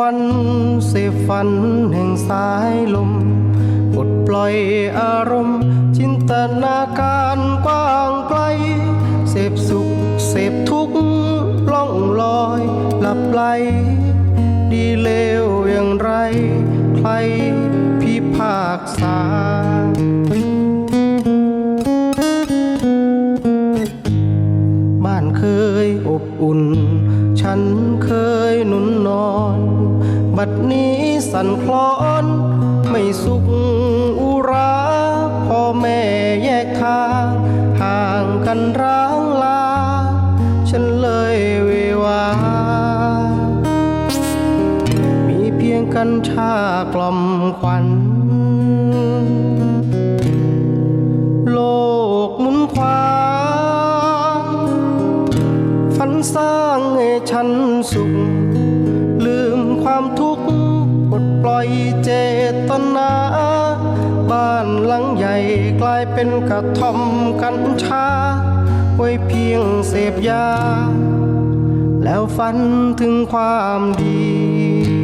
ควันสิฝันแห่งสายลมปลดปล่อยอารมณ์ จินตนาการกว้างไกล เสพสุข เสพทุกข์ล่องลอยหลับไหล ดีเลวอย่างไร ใครพิพากษาบ้านเคยอบอุ่น ฉันเคยหนุนนอน บัดนี้สั่นคลอน ไม่สุขอุราพ่อแม่แยกทางห่างกันร้างลา ฉันเลยเววา มีเพียงกัญชากล่อมควันโลกหมุนควางฝันสร้างให้ฉันสุข ล่อยเจตนา บ้านหลังใหญ่กลายเป็นกระท่อมกัญชา ไว้เพียงเสพยา แล้วฝันถึงความดี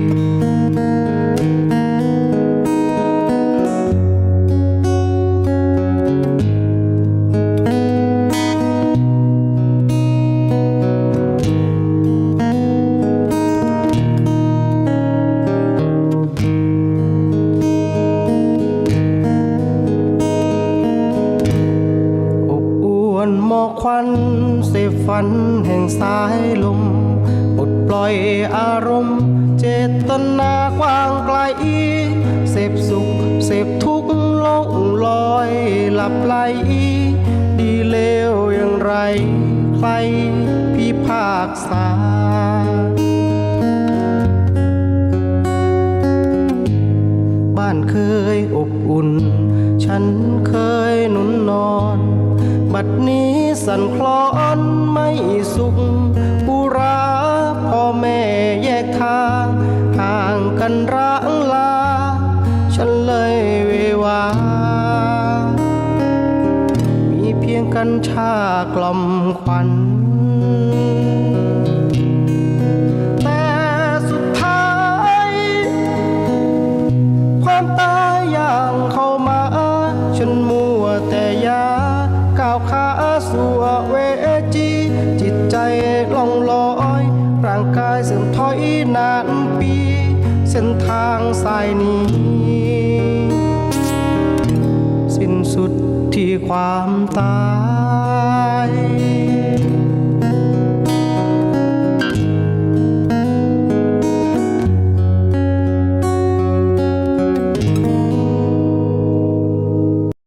ควันเสพฝันแห่งสายลมปลดปล่อยอารมณ์ เจตนากว้างไกล เสพสุข เสพทุกข์ลงลอยหลับไหลดีเลวอย่างไร ใครพิพากษาบ้านเคยอบอุ่น ฉัน ดนี้สั่นคลอนไม่สุขอุราพ่อแม่แยกทางห่างกันร้างลา ฉันเลยเววา มีเพียงกัญชากล่อมควัน ใจล่องลอย ร่างกายเสื่อมถอยนานปี เส้นทางสายนี้ สิ้นสุดที่ความตาย